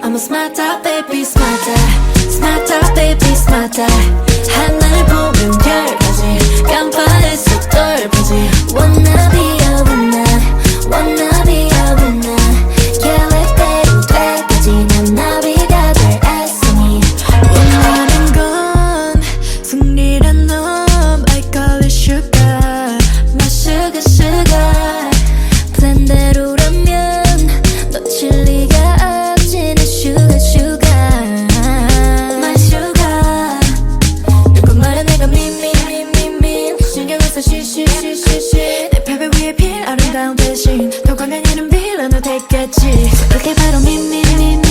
I'm a smarter baby smarter smarter baby smarter 쉬쉬쉬쉬 내 패배 위에 필 아름다운 대신 더 강한 이름 빌런을 됐겠지. 그게 바로 미미미미